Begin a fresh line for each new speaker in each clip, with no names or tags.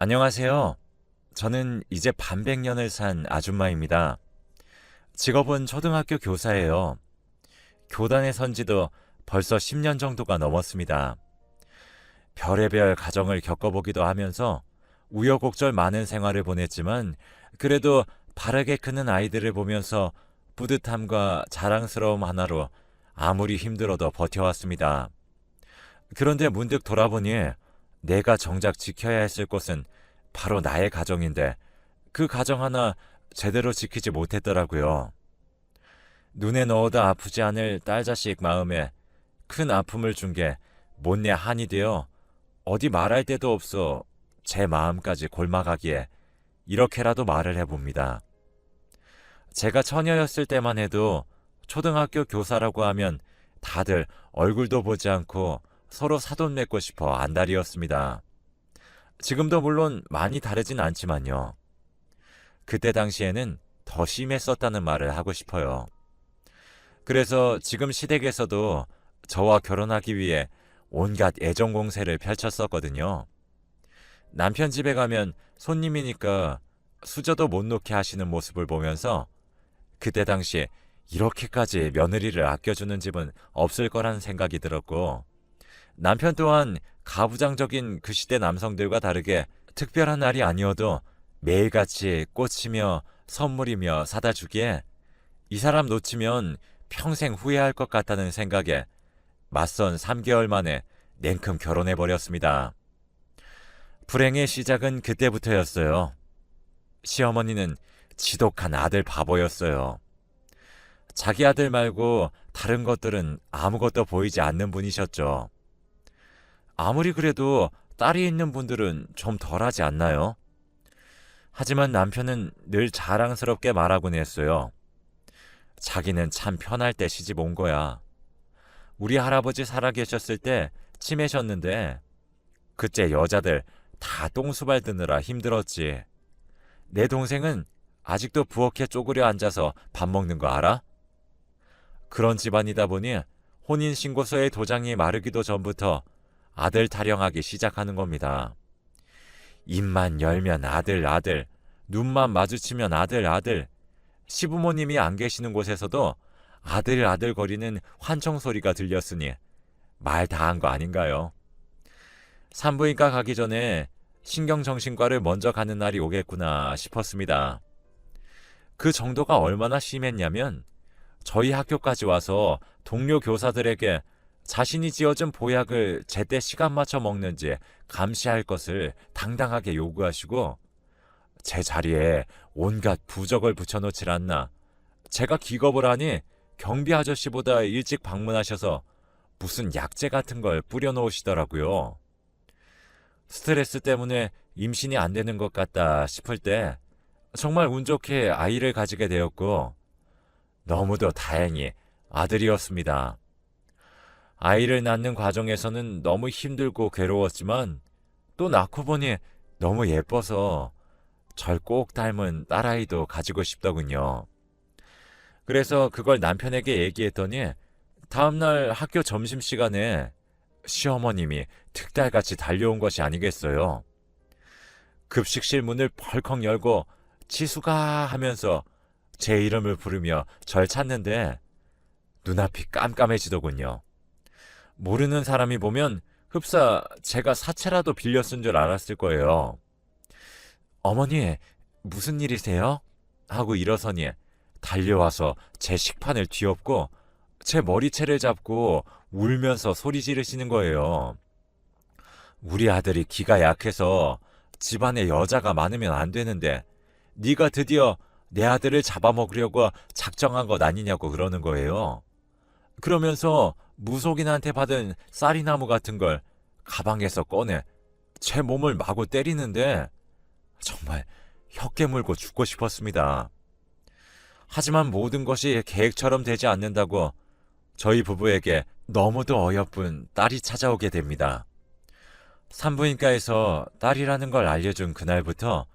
안녕하세요. 저는 이제 반백년을 산 아줌마입니다. 직업은 초등학교 교사예요. 교단에 선 지도 벌써 10년 정도가 넘었습니다. 별의별 가정을 겪어보기도 하면서 우여곡절 많은 생활을 보냈지만 그래도 바르게 크는 아이들을 보면서 뿌듯함과 자랑스러움 하나로 아무리 힘들어도 버텨왔습니다. 그런데 문득 돌아보니 내가 정작 지켜야 했을 곳은 바로 나의 가정인데 그 가정 하나 제대로 지키지 못했더라고요. 눈에 넣어도 아프지 않을 딸 자식 마음에 큰 아픔을 준 게 못내 한이 되어 어디 말할 데도 없어 제 마음까지 골마가기에 이렇게라도 말을 해봅니다. 제가 처녀였을 때만 해도 초등학교 교사라고 하면 다들 얼굴도 보지 않고 서로 사돈 맺고 싶어 안달이었습니다. 지금도 물론 많이 다르진 않지만요. 그때 당시에는 더 심했었다는 말을 하고 싶어요. 그래서 지금 시댁에서도 저와 결혼하기 위해 온갖 애정 공세를 펼쳤었거든요. 남편 집에 가면 손님이니까 수저도 못 놓게 하시는 모습을 보면서 그때 당시 이렇게까지 며느리를 아껴주는 집은 없을 거라는 생각이 들었고 남편 또한 가부장적인 그 시대 남성들과 다르게 특별한 날이 아니어도 매일같이 꽃이며 선물이며 사다 주기에 이 사람 놓치면 평생 후회할 것 같다는 생각에 맞선 3개월 만에 냉큼 결혼해 버렸습니다. 불행의 시작은 그때부터였어요. 시어머니는 지독한 아들 바보였어요. 자기 아들 말고 다른 것들은 아무것도 보이지 않는 분이셨죠. 아무리 그래도 딸이 있는 분들은 좀 덜하지 않나요? 하지만 남편은 늘 자랑스럽게 말하곤 했어요. 자기는 참 편할 때 시집 온 거야. 우리 할아버지 살아계셨을 때 치매셨는데 그때 여자들 다 똥수발 드느라 힘들었지. 내 동생은 아직도 부엌에 쪼그려 앉아서 밥 먹는 거 알아? 그런 집안이다 보니 혼인신고서의 도장이 마르기도 전부터 아들 타령하기 시작하는 겁니다. 입만 열면 아들, 아들, 눈만 마주치면 아들, 아들, 시부모님이 안 계시는 곳에서도 아들, 아들 거리는 환청 소리가 들렸으니 말 다 한 거 아닌가요? 산부인과 가기 전에 신경정신과를 먼저 가는 날이 오겠구나 싶었습니다. 그 정도가 얼마나 심했냐면 저희 학교까지 와서 동료 교사들에게 자신이 지어준 보약을 제때 시간 맞춰 먹는지 감시할 것을 당당하게 요구하시고 제 자리에 온갖 부적을 붙여놓질 않나 제가 기겁을 하니 경비 아저씨보다 일찍 방문하셔서 무슨 약재 같은 걸 뿌려놓으시더라고요. 스트레스 때문에 임신이 안 되는 것 같다 싶을 때 정말 운 좋게 아이를 가지게 되었고 너무도 다행히 아들이었습니다. 아이를 낳는 과정에서는 너무 힘들고 괴로웠지만 또 낳고 보니 너무 예뻐서 절 꼭 닮은 딸아이도 가지고 싶더군요. 그래서 그걸 남편에게 얘기했더니 다음날 학교 점심시간에 시어머님이 특달같이 달려온 것이 아니겠어요. 급식실 문을 벌컥 열고 치수가 하면서 제 이름을 부르며 절 찾는데 눈앞이 깜깜해지더군요. 모르는 사람이 보면 흡사 제가 사채라도 빌려 쓴 줄 알았을 거예요. 어머니, 무슨 일이세요? 하고 일어서니 달려와서 제 식판을 뒤엎고 제 머리채를 잡고 울면서 소리 지르시는 거예요. 우리 아들이 기가 약해서 집안에 여자가 많으면 안 되는데 네가 드디어 내 아들을 잡아먹으려고 작정한 것 아니냐고 그러는 거예요. 그러면서 무속인한테 받은 쌀이나무 같은 걸 가방에서 꺼내 제 몸을 마구 때리는데 정말 혀 깨 물고 죽고 싶었습니다. 하지만 모든 것이 계획처럼 되지 않는다고 저희 부부에게 너무도 어여쁜 딸이 찾아오게 됩니다. 산부인과에서 딸이라는 걸 알려준 그날부터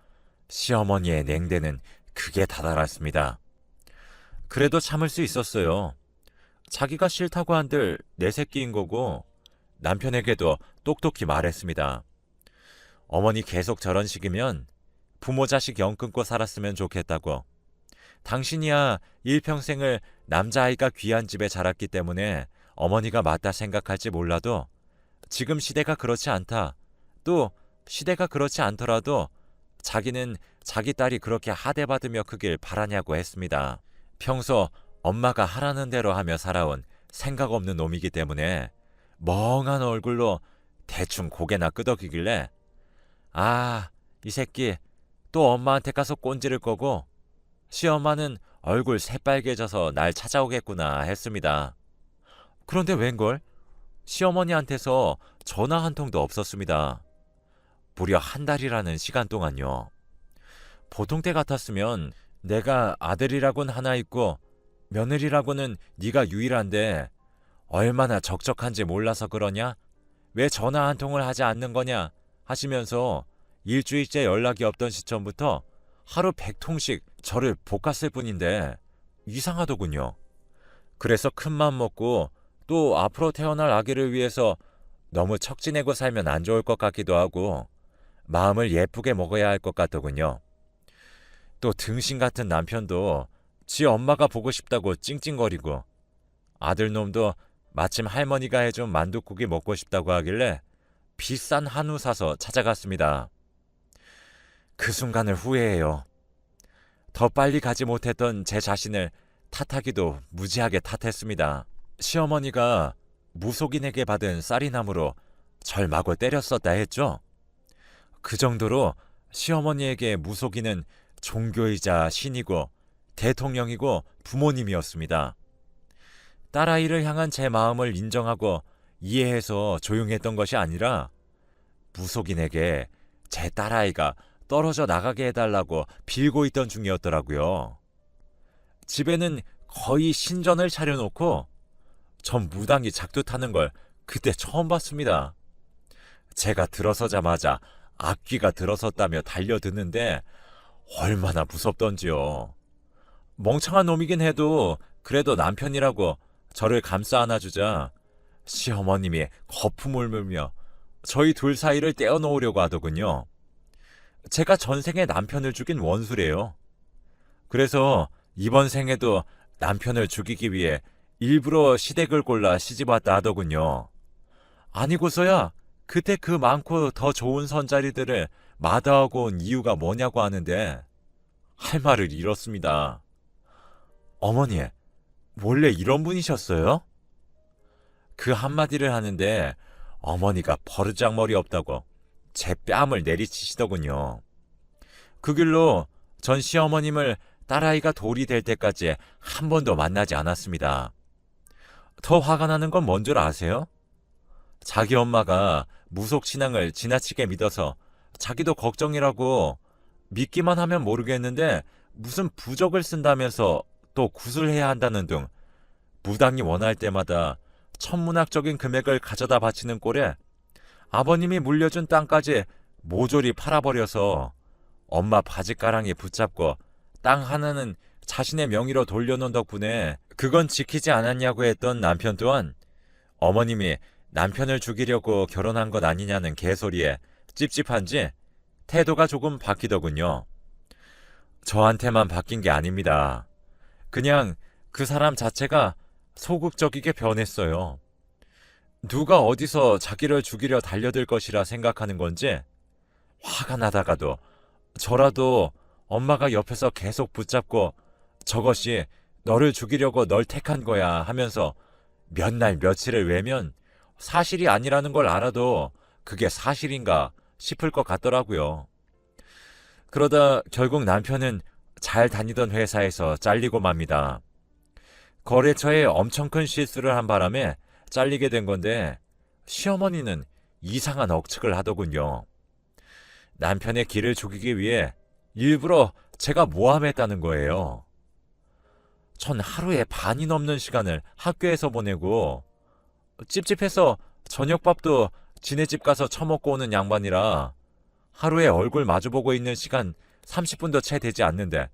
시어머니의 냉대는 크게 다다랐습니다. 그래도 참을 수 있었어요. 자기가 싫다고 한들 내 새끼인 거고 남편에게도 똑똑히 말했습니다. 어머니 계속 저런 식이면 부모 자식 영 끊고 살았으면 좋겠다고. 당신이야 일평생을 남자아이가 귀한 집에 자랐기 때문에 어머니가 맞다 생각할지 몰라도 지금 시대가 그렇지 않다. 또 시대가 그렇지 않더라도 자기는 자기 딸이 그렇게 하대받으며 크길 바라냐고 했습니다. 평소 엄마가 하라는 대로 하며 살아온 생각 없는 놈이기 때문에 멍한 얼굴로 대충 고개나 끄덕이길래 아, 이 새끼 또 엄마한테 가서 꼰지를 거고 시엄마는 얼굴 새빨개져서 날 찾아오겠구나 했습니다. 그런데 웬걸? 시어머니한테서 전화 한 통도 없었습니다. 무려 한 달이라는 시간 동안요. 보통 때 같았으면 내가 아들이라곤 하나 있고 며느리라고는 네가 유일한데 얼마나 적적한지 몰라서 그러냐? 왜 전화 한 통을 하지 않는 거냐? 하시면서 일주일째 연락이 없던 시점부터 하루 100통씩 저를 볶았을 뿐인데 이상하더군요. 그래서 큰맘 먹고 또 앞으로 태어날 아기를 위해서 너무 척지내고 살면 안 좋을 것 같기도 하고 마음을 예쁘게 먹어야 할 것 같더군요. 또 등신 같은 남편도 지 엄마가 보고 싶다고 찡찡거리고 아들놈도 마침 할머니가 해준 만둣국이 먹고 싶다고 하길래 비싼 한우 사서 찾아갔습니다. 그 순간을 후회해요. 더 빨리 가지 못했던 제 자신을 탓하기도 무지하게 탓했습니다. 시어머니가 무속인에게 받은 쌀이나무로 절 마구 때렸었다 했죠. 그 정도로 시어머니에게 무속인은 종교이자 신이고 대통령이고 부모님이었습니다. 딸아이를 향한 제 마음을 인정하고 이해해서 조용했던 것이 아니라 무속인에게 제 딸아이가 떨어져 나가게 해달라고 빌고 있던 중이었더라고요. 집에는 거의 신전을 차려놓고 전 무당이 작두 타는 걸 그때 처음 봤습니다. 제가 들어서자마자 악귀가 들어섰다며 달려드는데 얼마나 무섭던지요. 멍청한 놈이긴 해도 그래도 남편이라고 저를 감싸 안아주자 시어머님이 거품을 물며 저희 둘 사이를 떼어놓으려고 하더군요. 제가 전생에 남편을 죽인 원수래요. 그래서 이번 생에도 남편을 죽이기 위해 일부러 시댁을 골라 시집 왔다 하더군요. 아니고서야 그때 그 많고 더 좋은 선자리들을 마다하고 온 이유가 뭐냐고 하는데 할 말을 잃었습니다. 어머니, 원래 이런 분이셨어요? 그 한마디를 하는데 어머니가 버르장머리 없다고 제 뺨을 내리치시더군요. 그 길로 전 시어머님을 딸아이가 돌이 될 때까지 한 번도 만나지 않았습니다. 더 화가 나는 건 뭔 줄 아세요? 자기 엄마가 무속 신앙을 지나치게 믿어서 자기도 걱정이라고 믿기만 하면 모르겠는데 무슨 부적을 쓴다면서 또 구슬해야 한다는 등 무당이 원할 때마다 천문학적인 금액을 가져다 바치는 꼴에 아버님이 물려준 땅까지 모조리 팔아버려서 엄마 바지가랑이 붙잡고 땅 하나는 자신의 명의로 돌려놓은 덕분에 그건 지키지 않았냐고 했던 남편 또한 어머님이 남편을 죽이려고 결혼한 것 아니냐는 개소리에 찝찝한지 태도가 조금 바뀌더군요. 저한테만 바뀐 게 아닙니다. 그냥 그 사람 자체가 소극적이게 변했어요. 누가 어디서 자기를 죽이려 달려들 것이라 생각하는 건지 화가 나다가도 저라도 엄마가 옆에서 계속 붙잡고 저것이 너를 죽이려고 널 택한 거야 하면서 몇 날 며칠을 외면 사실이 아니라는 걸 알아도 그게 사실인가 싶을 것 같더라고요. 그러다 결국 남편은 잘 다니던 회사에서 잘리고 맙니다. 거래처에 엄청 큰 실수를 한 바람에 잘리게 된 건데 시어머니는 이상한 억측을 하더군요. 남편의 길을 죽이기 위해 일부러 제가 모함했다는 거예요. 전 하루에 반이 넘는 시간을 학교에서 보내고 찝찝해서 저녁밥도 지네 집 가서 처먹고 오는 양반이라 하루에 얼굴 마주보고 있는 시간 30분도 채 되지 않는데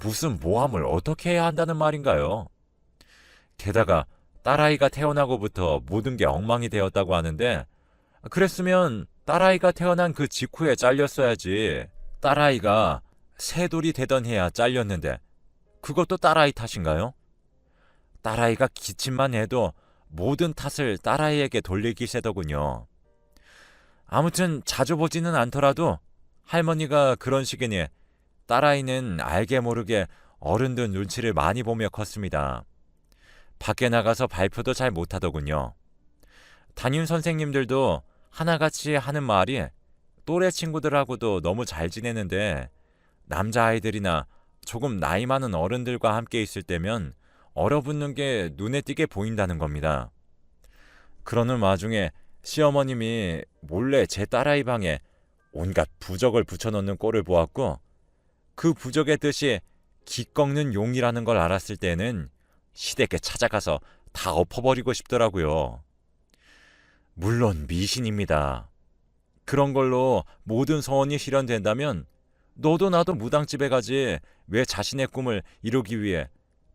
무슨 모함을 어떻게 해야 한다는 말인가요? 게다가 딸아이가 태어나고부터 모든 게 엉망이 되었다고 하는데 그랬으면 딸아이가 태어난 그 직후에 잘렸어야지. 딸아이가 새 돌이 되던 해야 잘렸는데 그것도 딸아이 탓인가요? 딸아이가 기침만 해도 모든 탓을 딸아이에게 돌리기 세더군요. 아무튼 자주 보지는 않더라도 할머니가 그런 식이니 딸아이는 알게 모르게 어른들 눈치를 많이 보며 컸습니다. 밖에 나가서 발표도 잘 못하더군요. 담임 선생님들도 하나같이 하는 말이 또래 친구들하고도 너무 잘 지내는데 남자아이들이나 조금 나이 많은 어른들과 함께 있을 때면 얼어붙는 게 눈에 띄게 보인다는 겁니다. 그러는 와중에 시어머님이 몰래 제 딸아이 방에 온갖 부적을 붙여놓는 꼴을 보았고 그 부적의 뜻이 기 꺾는 용이라는 걸 알았을 때는 시댁에 찾아가서 다 엎어버리고 싶더라고요. 물론 미신입니다. 그런 걸로 모든 소원이 실현된다면 너도 나도 무당집에 가지 왜 자신의 꿈을 이루기 위해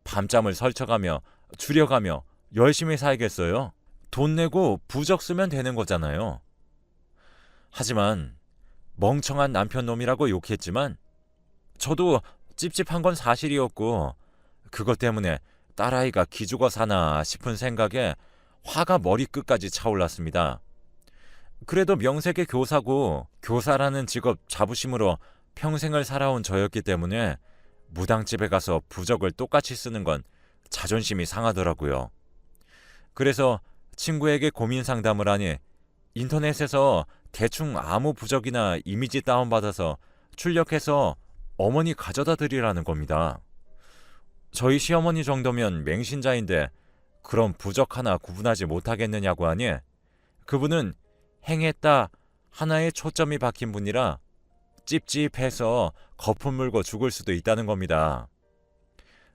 밤잠을 설쳐가며 줄여가며 열심히 살겠어요? 돈 내고 부적 쓰면 되는 거잖아요. 하지만 멍청한 남편 놈이라고 욕했지만 저도 찝찝한 건 사실이었고 그것 때문에 딸아이가 기죽어 사나 싶은 생각에 화가 머리끝까지 차올랐습니다. 그래도 명색의 교사고 교사라는 직업 자부심으로 평생을 살아온 저였기 때문에 무당집에 가서 부적을 똑같이 쓰는 건 자존심이 상하더라고요. 그래서 친구에게 고민 상담을 하니 인터넷에서 대충 아무 부적이나 이미지 다운받아서 출력해서 어머니 가져다 드리라는 겁니다. 저희 시어머니 정도면 맹신자인데 그런 부적 하나 구분하지 못하겠느냐고 하니 그분은 행했다 하나의 초점이 박힌 분이라 찝찝해서 거품 물고 죽을 수도 있다는 겁니다.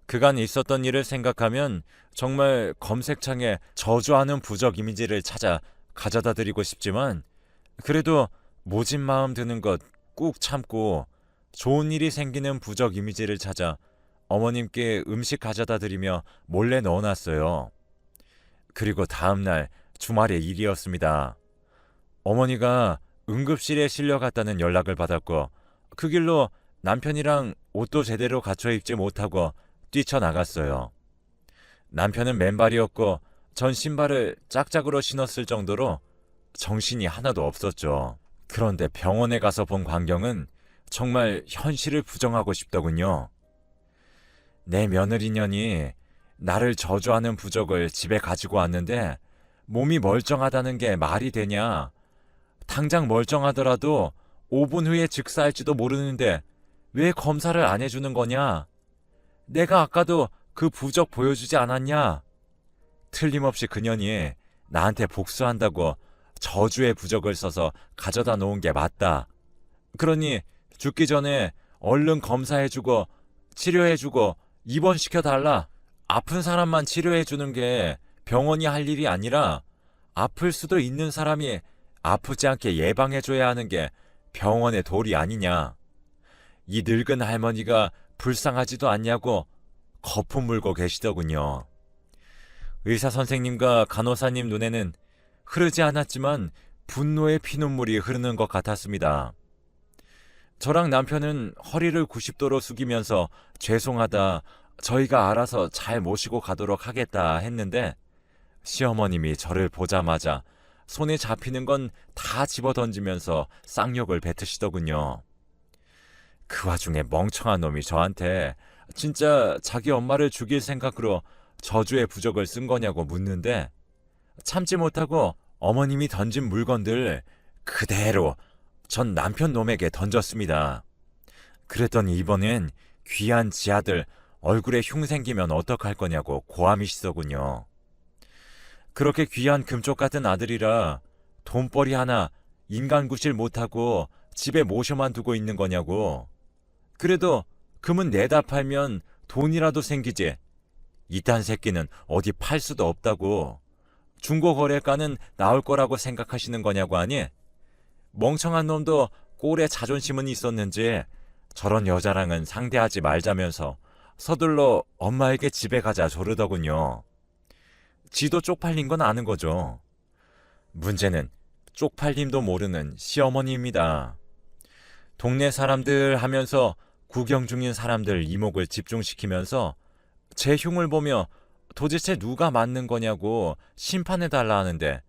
그간 있었던 일을 생각하면 정말 검색창에 저주하는 부적 이미지를 찾아 가져다 드리고 싶지만 그래도 모진 마음 드는 것 꾹 참고 좋은 일이 생기는 부적 이미지를 찾아 어머님께 음식 가져다 드리며 몰래 넣어놨어요. 그리고 다음날 주말의 일이었습니다. 어머니가 응급실에 실려갔다는 연락을 받았고 그 길로 남편이랑 옷도 제대로 갖춰 입지 못하고 뛰쳐나갔어요. 남편은 맨발이었고 전 신발을 짝짝으로 신었을 정도로 정신이 하나도 없었죠. 그런데 병원에 가서 본 광경은 정말 현실을 부정하고 싶더군요. 내 며느리년이 나를 저주하는 부적을 집에 가지고 왔는데 몸이 멀쩡하다는 게 말이 되냐? 당장 멀쩡하더라도 5분 후에 즉사할지도 모르는데 왜 검사를 안 해주는 거냐? 내가 아까도 그 부적 보여주지 않았냐? 틀림없이 그년이 나한테 복수한다고 저주의 부적을 써서 가져다 놓은 게 맞다. 그러니 죽기 전에 얼른 검사해주고 치료해주고 입원시켜달라. 아픈 사람만 치료해주는 게 병원이 할 일이 아니라 아플 수도 있는 사람이 아프지 않게 예방해줘야 하는 게 병원의 도리 아니냐. 이 늙은 할머니가 불쌍하지도 않냐고 거품 물고 계시더군요. 의사 선생님과 간호사님 눈에는 흐르지 않았지만 분노의 피눈물이 흐르는 것 같았습니다. 저랑 남편은 허리를 90도로 숙이면서 죄송하다, 저희가 알아서 잘 모시고 가도록 하겠다 했는데 시어머님이 저를 보자마자 손에 잡히는 건 다 집어 던지면서 쌍욕을 뱉으시더군요. 그 와중에 멍청한 놈이 저한테 진짜 자기 엄마를 죽일 생각으로 저주의 부적을 쓴 거냐고 묻는데 참지 못하고 어머님이 던진 물건들 그대로 전 남편 놈에게 던졌습니다. 그랬더니 이번엔 귀한 지 아들 얼굴에 흉 생기면 어떡할 거냐고 고함이시더군요. 그렇게 귀한 금쪽 같은 아들이라 돈벌이 하나 인간 구실 못하고 집에 모셔만 두고 있는 거냐고. 그래도 금은 내다 팔면 돈이라도 생기지. 이딴 새끼는 어디 팔 수도 없다고. 중고 거래가는 나올 거라고 생각하시는 거냐고 하니 멍청한 놈도 꼴에 자존심은 있었는지 저런 여자랑은 상대하지 말자면서 서둘러 엄마에게 집에 가자 조르더군요. 지도 쪽팔린 건 아는 거죠. 문제는 쪽팔림도 모르는 시어머니입니다. 동네 사람들 하면서 구경 중인 사람들 이목을 집중시키면서 제 흉을 보며 도대체 누가 맞는 거냐고 심판해 달라 하는데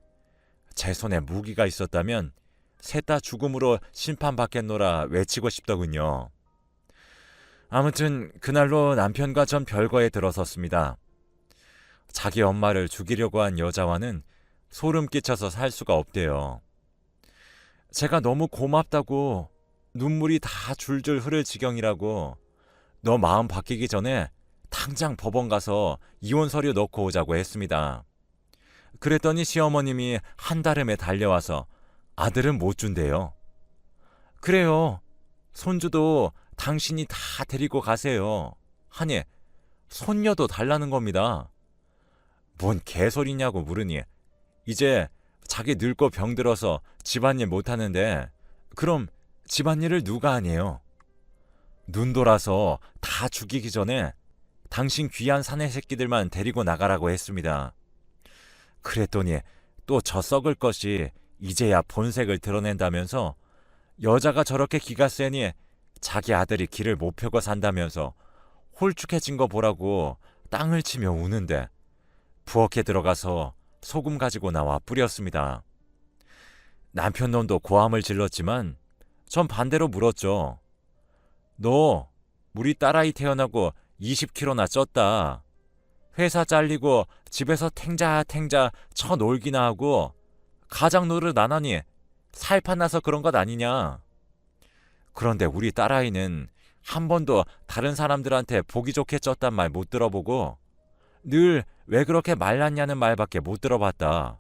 제 손에 무기가 있었다면 셋 다 죽음으로 심판받겠노라 외치고 싶더군요. 아무튼 그날로 남편과 전 별거에 들어섰습니다. 자기 엄마를 죽이려고 한 여자와는 소름 끼쳐서 살 수가 없대요. 제가 너무 고맙다고 눈물이 다 줄줄 흐를 지경이라고 너 마음 바뀌기 전에 당장 법원 가서 이혼 서류 넣고 오자고 했습니다. 그랬더니 시어머님이 한 달음에 달려와서 아들은 못 준대요. 그래요. 손주도 당신이 다 데리고 가세요. 하니 손녀도 달라는 겁니다. 뭔 개소리냐고 물으니 이제 자기 늙고 병들어서 집안일 못하는데 그럼 집안일을 누가 하니요? 눈 돌아서 다 죽이기 전에 당신 귀한 사내 새끼들만 데리고 나가라고 했습니다. 그랬더니 또 저 썩을 것이 이제야 본색을 드러낸다면서 여자가 저렇게 기가 세니 자기 아들이 길을 못 펴고 산다면서 홀쭉해진 거 보라고 땅을 치며 우는데 부엌에 들어가서 소금 가지고 나와 뿌렸습니다. 남편 놈도 고함을 질렀지만 전 반대로 물었죠. 너 우리 딸아이 태어나고 20kg나 쪘다. 회사 잘리고 집에서 탱자탱자 쳐 놀기나 하고 가장 노릇 안 하니 살판 나서 그런 것 아니냐. 그런데 우리 딸아이는 한 번도 다른 사람들한테 보기 좋게 쪘단 말 못 들어보고 늘 왜 그렇게 말랐냐는 말밖에 못 들어봤다.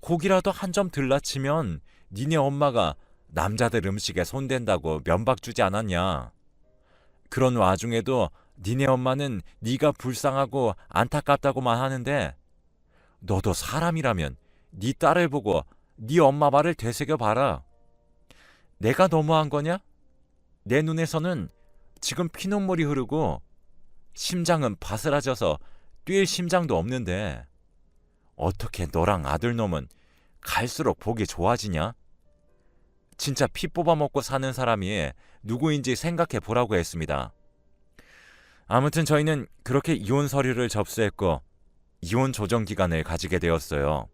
고기라도 한 점 들라치면 니네 엄마가 남자들 음식에 손댄다고 면박 주지 않았냐. 그런 와중에도 니네 엄마는 네가 불쌍하고 안타깝다고만 하는데 너도 사람이라면 네 딸을 보고 네 엄마 말을 되새겨 봐라. 내가 너무한 거냐? 내 눈에서는 지금 피눈물이 흐르고 심장은 바스라져서 뛸 심장도 없는데 어떻게 너랑 아들놈은 갈수록 보기 좋아지냐? 진짜 피 뽑아먹고 사는 사람이 누구인지 생각해 보라고 했습니다. 아무튼 저희는 그렇게 이혼 서류를 접수했고 이혼 조정 기간을 가지게 되었어요.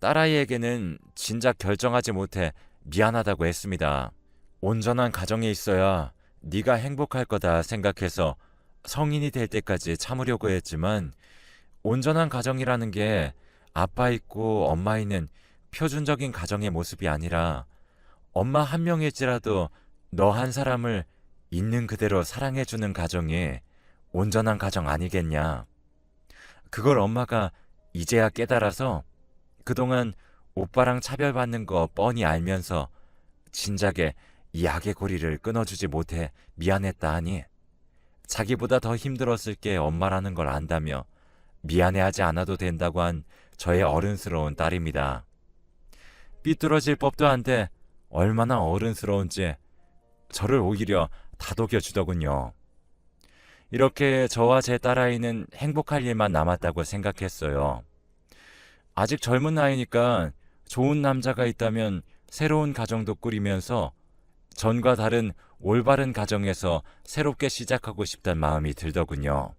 딸아이에게는 진작 결정하지 못해 미안하다고 했습니다. 온전한 가정에 있어야 네가 행복할 거다 생각해서 성인이 될 때까지 참으려고 했지만 온전한 가정이라는 게 아빠 있고 엄마 있는 표준적인 가정의 모습이 아니라 엄마 한 명일지라도 너 한 사람을 있는 그대로 사랑해주는 가정이 온전한 가정 아니겠냐. 그걸 엄마가 이제야 깨달아서 그동안 오빠랑 차별받는 거 뻔히 알면서 진작에 이 악의 고리를 끊어주지 못해 미안했다 하니 자기보다 더 힘들었을 게 엄마라는 걸 안다며 미안해하지 않아도 된다고 한 저의 어른스러운 딸입니다. 삐뚤어질 법도 한데 얼마나 어른스러운지 저를 오히려 다독여 주더군요. 이렇게 저와 제 딸아이는 행복할 일만 남았다고 생각했어요. 아직 젊은 나이니까 좋은 남자가 있다면 새로운 가정도 꾸리면서 전과 다른 올바른 가정에서 새롭게 시작하고 싶단 마음이 들더군요.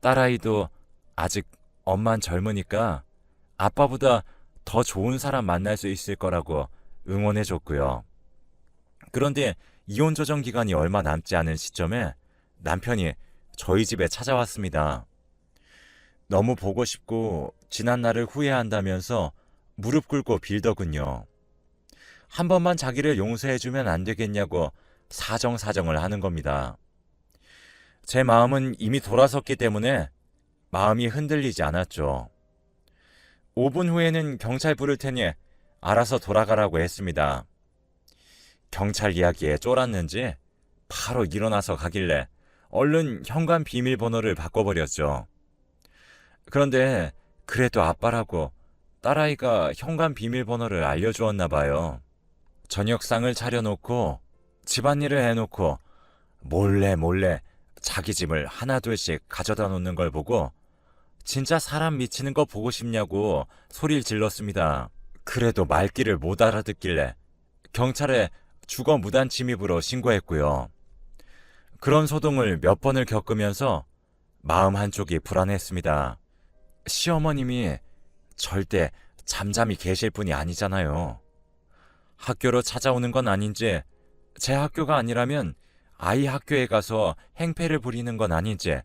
딸아이도 아직 엄만 젊으니까 아빠보다 더 좋은 사람 만날 수 있을 거라고 응원해 줬고요. 그런데 이혼 조정 기간이 얼마 남지 않은 시점에 남편이 저희 집에 찾아왔습니다. 너무 보고 싶고 지난 날을 후회한다면서 무릎 꿇고 빌더군요. 한 번만 자기를 용서해주면 안 되겠냐고 사정사정을 하는 겁니다. 제 마음은 이미 돌아섰기 때문에 마음이 흔들리지 않았죠. 5분 후에는 경찰 부를 테니 알아서 돌아가라고 했습니다. 경찰 이야기에 쫄았는지 바로 일어나서 가길래 얼른 현관 비밀번호를 바꿔버렸죠. 그런데 그래도 아빠라고 딸아이가 현관 비밀번호를 알려주었나 봐요. 저녁상을 차려놓고 집안일을 해놓고 몰래 몰래 자기 짐을 하나둘씩 가져다 놓는 걸 보고 진짜 사람 미치는 거 보고 싶냐고 소리를 질렀습니다. 그래도 말귀를 못 알아듣길래 경찰에 주거 무단 침입으로 신고했고요. 그런 소동을 몇 번을 겪으면서 마음 한쪽이 불안했습니다. 시어머님이 절대 잠잠히 계실 분이 아니잖아요. 학교로 찾아오는 건 아닌지, 제 학교가 아니라면 아이 학교에 가서 행패를 부리는 건 아닌지,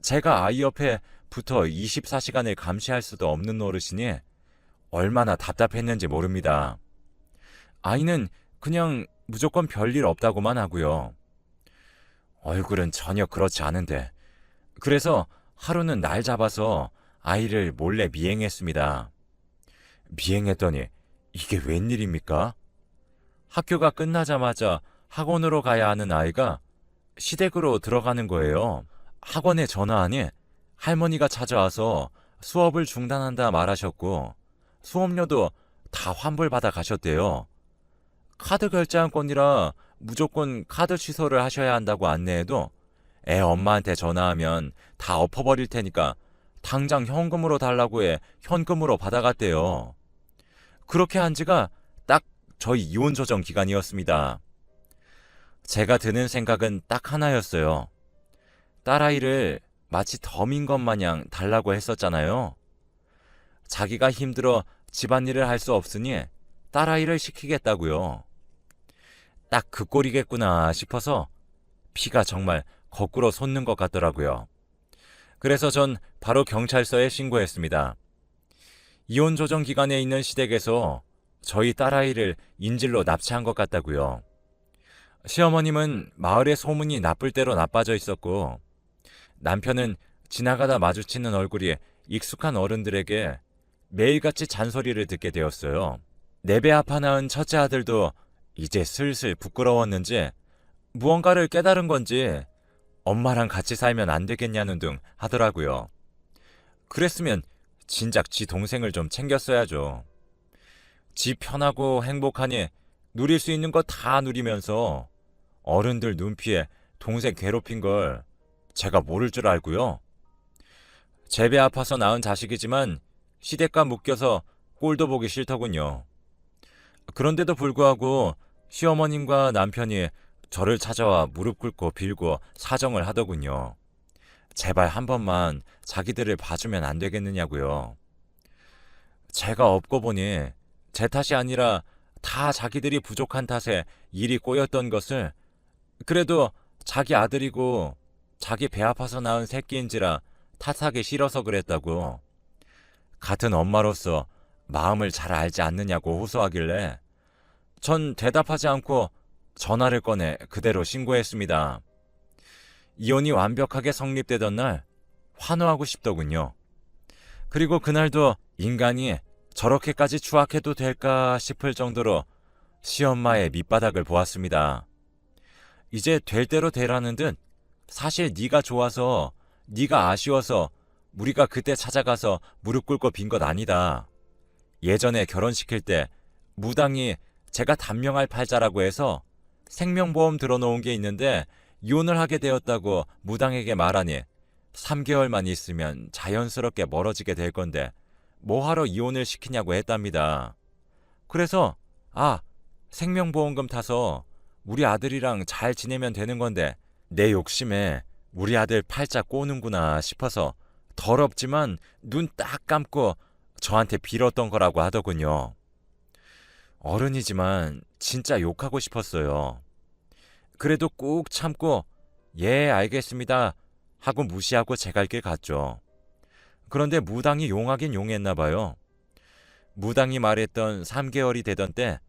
제가 아이 옆에 붙어 24시간을 감시할 수도 없는 노릇이니 얼마나 답답했는지 모릅니다. 아이는 그냥 무조건 별일 없다고만 하고요. 얼굴은 전혀 그렇지 않은데, 그래서 하루는 날 잡아서 아이를 몰래 미행했습니다. 미행했더니 이게 웬일입니까? 학교가 끝나자마자 학원으로 가야 하는 아이가 시댁으로 들어가는 거예요. 학원에 전화하니 할머니가 찾아와서 수업을 중단한다 말하셨고 수업료도 다 환불받아 가셨대요. 카드 결제한 건이라 무조건 카드 취소를 하셔야 한다고 안내해도 애 엄마한테 전화하면 다 엎어버릴 테니까 당장 현금으로 달라고 해 현금으로 받아갔대요. 그렇게 한 지가 딱 저희 이혼 조정 기간이었습니다. 제가 드는 생각은 딱 하나였어요. 딸아이를 마치 덤인 것 마냥 달라고 했었잖아요. 자기가 힘들어 집안일을 할 수 없으니 딸아이를 시키겠다고요. 딱 그 꼴이겠구나 싶어서 피가 정말 거꾸로 솟는 것 같더라고요. 그래서 전 바로 경찰서에 신고했습니다. 이혼 조정 기간에 있는 시댁에서 저희 딸아이를 인질로 납치한 것 같다고요. 시어머님은 마을의 소문이 나쁠 대로 나빠져 있었고 남편은 지나가다 마주치는 얼굴이 익숙한 어른들에게 매일같이 잔소리를 듣게 되었어요. 네배 아파 낳은 첫째 아들도 이제 슬슬 부끄러웠는지 무언가를 깨달은 건지 엄마랑 같이 살면 안 되겠냐는 등 하더라고요. 그랬으면 진작 지 동생을 좀 챙겼어야죠. 지 편하고 행복하니 누릴 수 있는 거 다 누리면서 어른들 눈피해 동생 괴롭힌 걸 제가 모를 줄 알고요. 제배 아파서 낳은 자식이지만 시댁과 묶여서 꼴도 보기 싫더군요. 그런데도 불구하고 시어머님과 남편이 저를 찾아와 무릎 꿇고 빌고 사정을 하더군요. 제발 한 번만 자기들을 봐주면 안 되겠느냐고요. 제가 없고 보니 제 탓이 아니라 다 자기들이 부족한 탓에 일이 꼬였던 것을 그래도 자기 아들이고 자기 배 아파서 낳은 새끼인지라 탓하기 싫어서 그랬다고. 같은 엄마로서 마음을 잘 알지 않느냐고 호소하길래 전 대답하지 않고 전화를 꺼내 그대로 신고했습니다. 이혼이 완벽하게 성립되던 날 환호하고 싶더군요. 그리고 그날도 인간이 저렇게까지 추악해도 될까 싶을 정도로 시엄마의 밑바닥을 보았습니다. 이제 될 대로 되라는 듯 사실 네가 좋아서 네가 아쉬워서 우리가 그때 찾아가서 무릎 꿇고 빈 것 아니다. 예전에 결혼시킬 때 무당이 제가 단명할 팔자라고 해서 생명보험 들어놓은 게 있는데 이혼을 하게 되었다고 무당에게 말하니 3개월만 있으면 자연스럽게 멀어지게 될 건데 뭐하러 이혼을 시키냐고 했답니다. 그래서 아 생명보험금 타서 우리 아들이랑 잘 지내면 되는 건데 내 욕심에 우리 아들 팔자 꼬는구나 싶어서 더럽지만 눈 딱 감고 저한테 빌었던 거라고 하더군요. 어른이지만 진짜 욕하고 싶었어요. 그래도 꾹 참고 예 알겠습니다 하고 무시하고 제 갈 길 갔죠. 그런데 무당이 용하긴 용했나 봐요. 무당이 말했던 3개월이 되던 때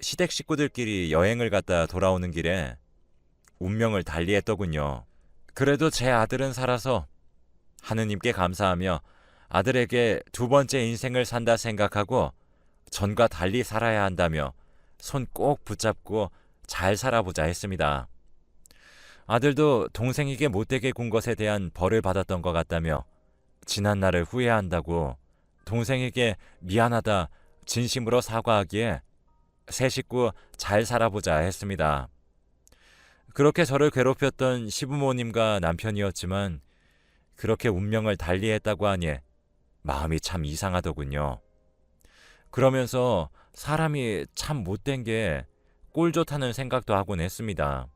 시댁 식구들끼리 여행을 갔다 돌아오는 길에 운명을 달리했더군요. 그래도 제 아들은 살아서 하느님께 감사하며 아들에게 두 번째 인생을 산다 생각하고 전과 달리 살아야 한다며 손 꼭 붙잡고 잘 살아보자 했습니다. 아들도 동생에게 못되게 군 것에 대한 벌을 받았던 것 같다며 지난 날을 후회한다고 동생에게 미안하다 진심으로 사과하기에 새 식구 잘 살아보자 했습니다. 그렇게 저를 괴롭혔던 시부모님과 남편이었지만 그렇게 운명을 달리했다고 하니 마음이 참 이상하더군요. 그러면서 사람이 참 못된 게 꼴 좋다는 생각도 하곤 했습니다.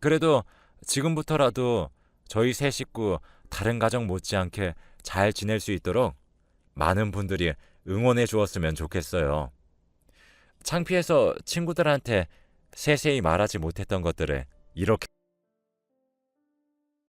그래도 지금부터라도 저희 세 식구 다른 가정 못지않게 잘 지낼 수 있도록 많은 분들이 응원해 주었으면 좋겠어요. 창피해서 친구들한테 세세히 말하지 못했던 것들을 이렇게